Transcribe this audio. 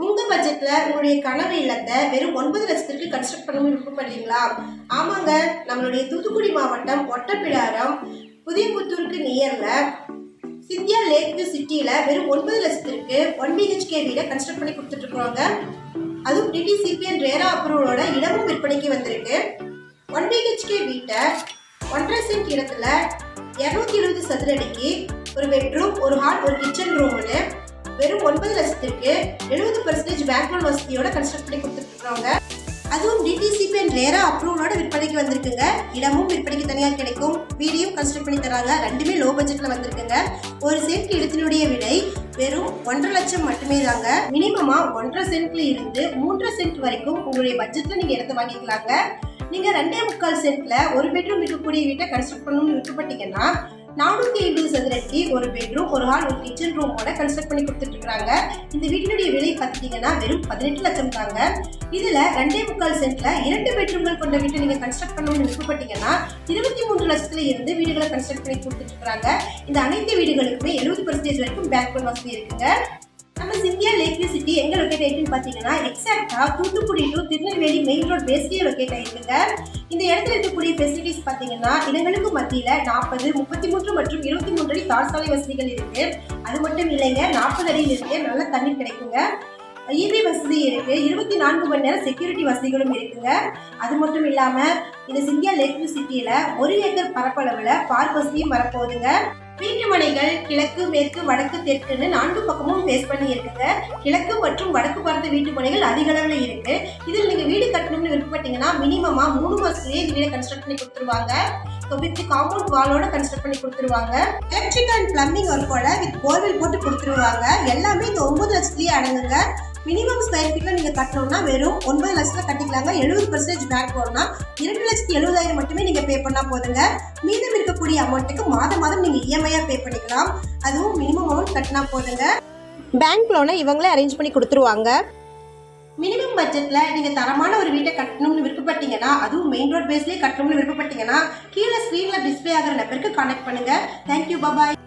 உங்கள் பட்ஜெட்டில் உங்களுடைய கனவு இல்லத்தை வெறும் ஒன்பது லட்சத்திற்கு கன்ஸ்ட்ரக்ட் பண்ணணும்னு விருப்பப்படுறீங்களா ஆமாங்க நம்மளுடைய தூத்துக்குடி மாவட்டம் ஒட்டப்பிடாரம் புதியபுத்தூருக்கு நியரில் சிந்தியா லேக் வியூ வெறும் ஒன்பது லட்சத்திற்கு ஒன் பிஹெச்கே வீடை கன்ஸ்ட்ரக்ட் பண்ணி கொடுத்துட்ருக்குறோங்க அதுவும் டிடிசிபிஎன் ரேரா அப்ரூவலோட இடமும் விற்பனைக்கு வந்திருக்கு. ஒன் பிஹெச்கே வீட்டை ஒன்றரை சென்ட் இடத்துல இரநூத்தி எழுபது சதுர அடிக்கு ஒரு பெட்ரூம் ஒரு ஹால் ஒரு கிச்சன் ரூம்னு வெறும் ஒன்பது லட்சத்திற்கு எழுபது பர்சன்டேஜ் பேங்க் லோன் வசதியோட கன்ஸ்ட்ரக்ட் பண்ணி கொடுத்துருக்காங்க. அதுவும் டிடிசிபி அண்ட் ரேரா அப்ரூவலோட விற்பனைக்கு வந்திருக்குங்க. இடமும் விற்பனைக்கு தனியாக கிடைக்கும். வீடியும் கன்ஸ்ட்ரக்ட் பண்ணி தராங்க. ரெண்டுமே லோ பட்ஜெட்ல வந்திருக்குங்க. ஒரு சென்ட் இடத்தினுடைய விலை வெறும் ஒன்றரை லட்சம் மட்டுமே தாங்க. மினிமமா ஒன்றரை சென்ட்ல இருந்து மூன்றரை சென்ட் வரைக்கும் உங்களுடைய பட்ஜெட்ல நீங்க இடத்த வாங்கிக்கலாங்க. நீங்க ரெண்டே முக்கால் சென்ட்ல ஒரு பெட்ரூம் இருக்கக்கூடிய வீட்டை கன்ஸ்ட்ரக்ட் பண்ணணும்னு விருப்பப்பட்டீங்கன்னா நானூத்தி ஐம்பது சதுரடி ஒரு பெட்ரூம் ஒரு ஹால் ஒரு கிச்சன் ரூமோட கன்ஸ்ட்ரக்ட் பண்ணி கொடுத்துட்டு இருக்காங்க இந்த வீட்டினுடைய விலை பார்த்தீங்கன்னா வெறும் பதினெட்டு லட்சம் தாங்க. இதில் ரெண்டே முக்கால் சென்ட்ல இரண்டு பெட்ரூம்கள் கொண்ட வீட்டை நீங்கள் கன்ஸ்ட்ரக்ட் பண்ணணும்னு விருப்பப்பட்டீங்கன்னா இருபத்தி மூன்று லட்சத்துல இருந்து வீடுகளை கன்ஸ்ட்ரக்ட் பண்ணி கொடுத்துட்டு இருக்காங்க இந்த அனைத்து வீடுகளுக்குமே எழுபது பர்சன்டேஜ் வரைக்கும் பேக் லோன் வசதி இருக்குங்க. நம்ம சிந்தியா லேக் வியூ சிட்டி எங்க லொக்கேட் ஆயிருக்குன்னு பாத்தீங்கன்னா எக்ஸாக்டா Thoothukudi to Tirunelveli main road பேஸ்லயே locate ஆயிருக்குங்க. இந்த இடத்துல இருக்கக்கூடிய ஃபெசிலிட்டிஸ் பாத்தீங்கன்னா இடங்களுக்கு மத்தியில நாற்பது முப்பத்தி மூன்று மற்றும் இருபத்தி மூன்று அடி தார்சாலை வசதிகள் இருக்கு. அது மட்டும் இல்லைங்க நாற்பது அடியில் இருக்கு நல்ல தண்ணீர் கிடைக்குங்க. இபி வசதி இருக்கு இருபத்தி நான்கு மணி நேரம் செக்யூரிட்டி வசதிகளும் இருக்குங்க. அது மட்டும் இல்லாம இந்த சிந்தியா லேக் சிட்டியில ஒரு ஏக்கர் பரப்பளவுல பார்க் வசதியும் வரப்போகுதுங்க. வீட்டுமனைகள் கிழக்கு மேற்கு வடக்கு தெற்குன்னு நான்கு பக்கமும் ஃபேஸ் பண்ணி இருக்குங்க கிழக்கு மற்றும் வடக்கு பார்த்த வீட்டு மனைகள் அதிக அளவில் இருக்கு. இதில் நீங்க வீடு கட்டணும்னு விருப்பப்பட்டீங்கன்னா மினிமமா மூணு மாசத்துலேயே வீடை கன்ஸ்ட்ரக்ட் பண்ணி கொடுத்துருவாங்க. வித் காம்பவுண்ட் வாலோட கன்ஸ்ட்ரக்ட் பண்ணி கொடுத்துருவாங்க. எலக்ட்ரிக் அண்ட் பிளம்பிங் ஒர்க்கோட வித் போர்வெல் போட்டு கொடுத்துருவாங்க. எல்லாமே இந்த ஒன்பது லட்சத்துலேயே அடங்குங்க. மினிமம் ஸ்கொயர் ஃபீட்ல நீங்க கட்டணும்னா வெறும் ஒன்பது லட்சத்துல கட்டிக்கலாங்க. எழுபது பர்சன்டேஜ் பேங்க் போடணும் இரண்டு லட்சத்தி எழுபதாயிரம் மட்டுமே நீங்க பே பண்ணா போதுங்க. மீதம் இருக்கக்கூடிய அமௌண்ட்டுக்கு மாதம் மாதம் நீங்க இஎம்ஐயா பே பண்ணிக்கலாம். அதுவும் மினிமம் அமௌண்ட் கட்டினா போதுங்க. பேங்க் லோனை இவங்களே அரேஞ்ச் பண்ணி கொடுத்துருவாங்க. மினிமம் பட்ஜெட்ல நீங்க தரமான ஒரு வீட்டை கட்டணும்னு விருப்பப்பட்டீங்கன்னா அதுவும் மெயின் ரோட் பேஸ்லயே கட்டணும்னு விருப்பப்பட்டீங்கன்னா கீழே ஸ்க்ரீன்ல டிஸ்ப்ளே ஆகிற நம்பருக்கு கான்டாக்ட் பண்ணுங்க. தேங்க்யூ பாபாய்